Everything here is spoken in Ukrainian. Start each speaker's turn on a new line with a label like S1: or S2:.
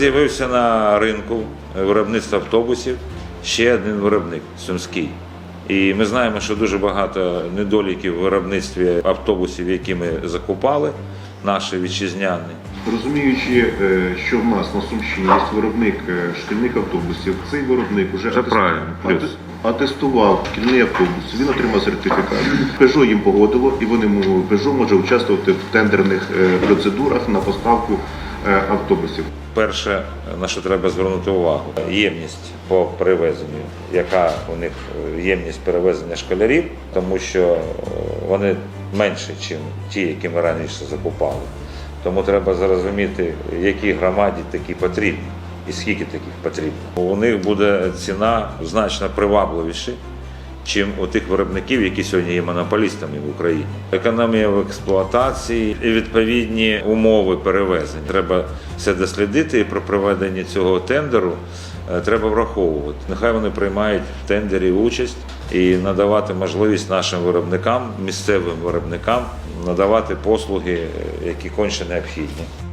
S1: З'явився на ринку виробництва автобусів ще один виробник Сумський. І ми знаємо, що дуже багато недоліків в виробництві автобусів, які ми закупали, наші вітчизняні.
S2: Розуміючи, е, що в нас на Сумщині є виробник е, шкільних автобусів, цей виробник вже
S1: Це правильно, плюс.
S2: атестував шкільний автобус, він отримав сертифікат. Peugeot їм погодило, і вони Peugeot може участвувати в тендерних е, процедурах на поставку автобусів.
S1: Перше, на що треба звернути увагу, ємність по перевезенню, яка у них е, ємність перевезення школярів, тому що е, вони менше, ніж ті, які ми раніше закупали. Тому треба зрозуміти, якій громаді такі потрібні і скільки таких потрібно. У них буде ціна значно привабливіша, чим у тих виробників, які сьогодні є монополістами в Україні. Економія в експлуатації і відповідні умови перевезення. Треба все дослідити і при проведенні цього тендеру е, треба враховувати. Нехай вони приймають в тендері участь і надавати можливість нашим виробникам, місцевим виробникам надавати послуги, е, які конче необхідні.